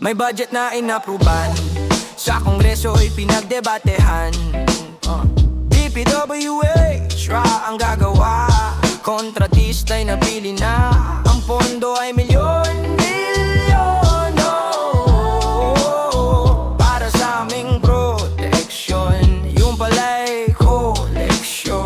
May budget na inapruban. Sa kongreso'y pinagdebatehan. Uh, DPWH ra ang gagawa. Kontratista'y napili na. Ang pondo ay milyon Milyon oh, Para sa aming protection Yung pala'y koleksyon.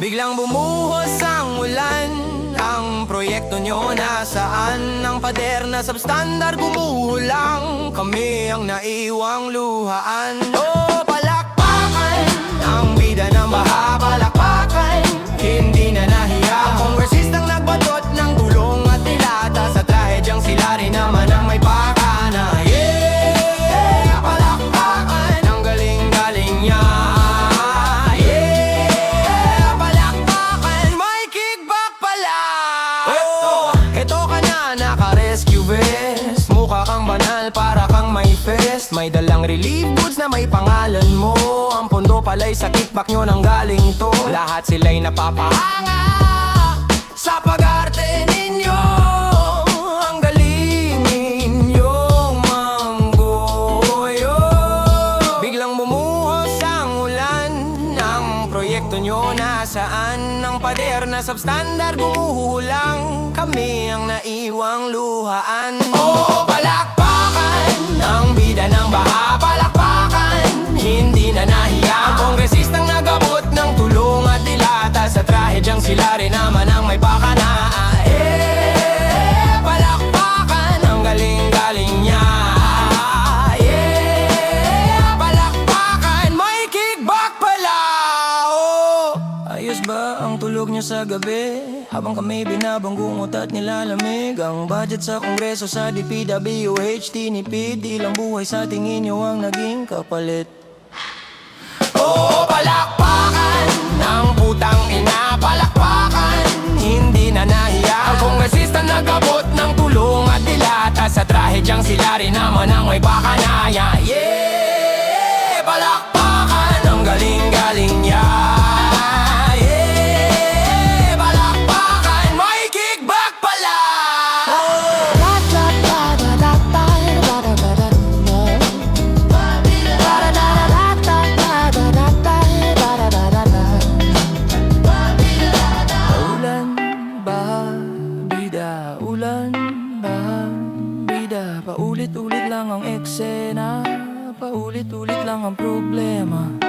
Biglang bumuhos ang ulan Ang proyekto nyo nasaan Ang pader na substandard? Gumuhulang Kami ang naiwang luhaan. Oh, naka-rescue vest. Mukha kang banal para kang may fest. May dalang relief goods na may pangalan mo. Ang pondo pala'y sa kickback nyo nang galing to. Lahat sila'y napapahanga Sa pag-arte ninyo. Ang galing ninyong manggoyo. Biglang bumuhos ang ulan. Ang proyekto nyo nasaan? Ang pader na substandard gumuhulang Kami ang naiwang luhaan. Oo, palakpakan Ang bida ng baha, palakpakan. Hindi na nahiya Ang kongresistang nagabot ng tulong at dilata. Sa trahedyang sila rin naman ang may pakana Eh, palakpakan Ang galing-galing niya. Yeah, palakpakan May kickback pala. Oh. Ayos ba ang tulog niyo sa gabi? Habang kami binabanggungot at nilalamig Ang budget sa kongreso sa DPWH Tinipid, ilang buhay sa tingin niyo ang naging kapalit? Oo, palakpakan Ang putang ina, palakpakan Hindi na nahiya. Ang kongresista nagabot ng tulong at dilata Sa trahedyang sila rin naman ang may pakanaya Yeah, palakpakan Paulit-ulit lang ang eksena. Paulit-ulit lang ang problema.